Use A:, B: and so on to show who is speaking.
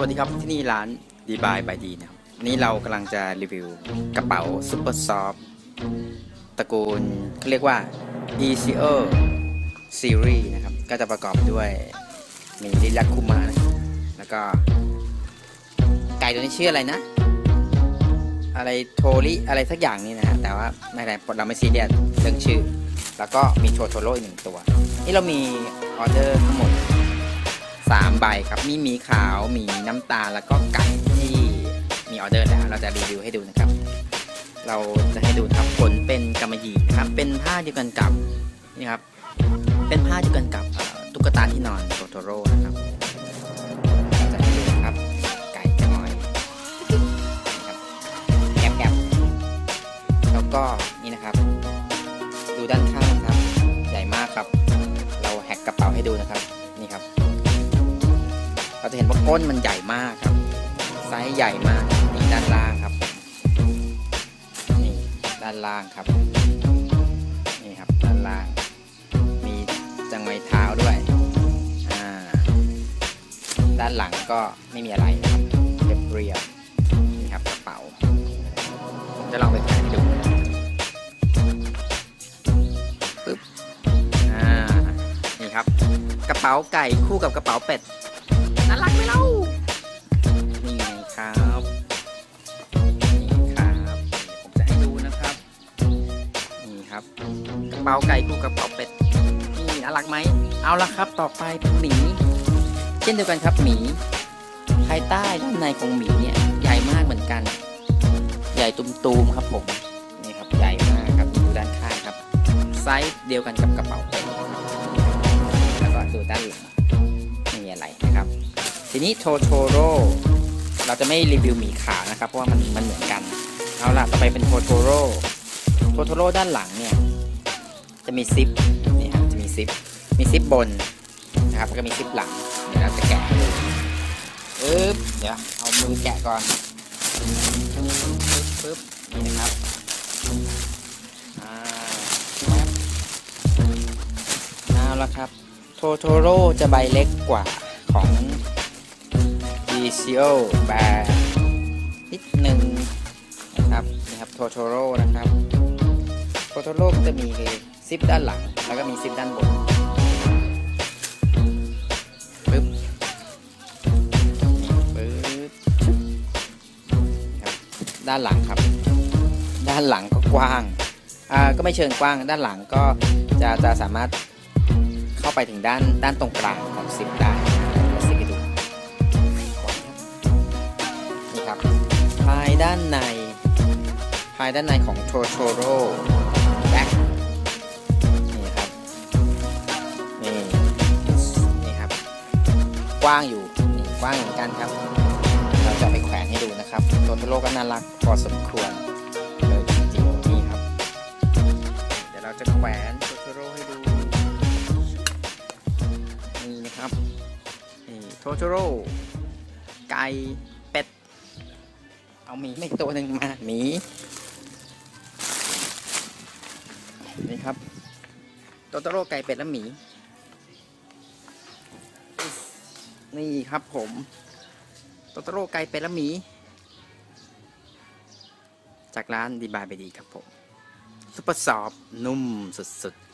A: วัสดีครับที่นี่ร้านดีบายบายดีนะครับวันนี้เรากำลังจะรีวิวกระเป๋าซุปเปอร์ซอฟตระกูลเขาเรียกว่า e c o Series นะครับ ก็จะประกอบด้วยมีลิลักคุมานะแล้วก็ ไก่ตัวนี้ชื่ออะไรนะ อะไรโทริอะไรสักอย่างนี่นะฮะแต่ว่าไม่เป็นไรเราไม่ซีเรียสเรื่องชื่อ แล้วก็มีโทโทโร่อีกหนึ่งตัว นี่เรามีออเดอร์ทั้งหมด สามใบครับมีหมีขาวหมีน้ำตาลแล้วก็ไก่ที่มีออเดอร์แล้วเราจะรีวิวให้ดูนะครับ เราจะให้ดูครับผลเป็นกำมะหยี่ครับ เป็นผ้าเดียวกันกับนี่ครับเป็นผ้าเดียวกันกับตุ๊กตาที่นอนโตโตโร่นะครับเราจะให้ดูนะครับไก่น้อยนะครับแอบแอบแล้วก็นี่นะครับ ดูด้านข้างครับ ใหญ่มากครับ เราแหกกระเป๋าให้ดูนะครับ เราจะเห็นว่าก้นมันใหญ่มากครับ ไซส์ใหญ่มากนี่ด้านล่างครับ นี่ด้านล่างครับ นี่ครับด้านล่าง มีจังไว้เท้าด้วย อ่า ด้านหลังก็ไม่มีอะไรครับเรียบเรียบนี่ครับกระเป๋า จะลองไปแขวนให้ดูปึ๊บ อ่า นี่ครับ กระเป๋าไก่คู่กับกระเป๋าเป็ด นี่ครับกระเป๋าไก่คู่กับกระเป๋าเป็ดนี่น่ารักไหมเอาละครับต่อไปเป็นหมี เช่นเดียวกันครับหมี ภายใต้ด้านในของหมีเนี่ยใหญ่มากเหมือนกัน ใหญ่ตุมๆครับผมนี่ครับใหญ่มากครับดูด้านข้างครับไซส์เดียวกันกับกระเป๋าเป็ดแล้วก็ดูด้านหลังไม่มีอะไรนะครับ ทีนี้โทโทโร่เราจะไม่รีวิวหมีขาวนะครับเพราะว่ามันมันเหมือนกัน เอาล่ะต่อไปเป็นโทโทโร่ โทโทโร่ด้านหลังเนี่ยจะมีซิปนี่ครับจะมีซิปมีซิปบนนะครับแล้วก็มีซิปหลังเดี๋ยวเราจะแกะให้ดูปึ๊บเดี๋ยวเอามือแกะก่อนปึ๊บปึ๊บนี่นะครับอ่าแป๊บเอาละครับโทโทโร่จะใบเล็กกว่าของ e c o แบร์นิดหนึ่งนะครับนี่ครับโทโทโร่นะครับ โทโทโร่ก็จะมีซิปด้านหลัง แล้วก็มีซิปด้านบนปึ๊บปึ๊บครับด้านหลังครับ ด้านหลังก็กว้างอ่าก็ไม่เชิงกว้างด้านหลังก็จะจะสามารถเข้าไปถึงด้านด้านตรงกลางของซิปได้ซิปดูนี่ครับภายด้านในภายด้านในของโทโ o โร่ แบ็คนี่ครับ นี่ นี่ครับ กว้างอยู่ นี่กว้างเหมือนกันครับ เราจะไปแขวนให้ดูนะครับโทโ o โรก็น่ารักพอสมควรเลยจริงๆนี่ครับ เดี๋ยวเราจะแขวนโทโ o โรให้ดู นี่นะครับนี่โทโ o โร่ไก่เป็ด เอาหมีไม่ตัวหนึ่งมาหมี นี่ครับโตโตโร่ไก่เป็ดและหมี นี่ครับผมโตโตโร่ไก่เป็ดและหมี จากร้านดีบายไปดีครับผมซุปเปอร์ซอฟนุ่มสุดๆ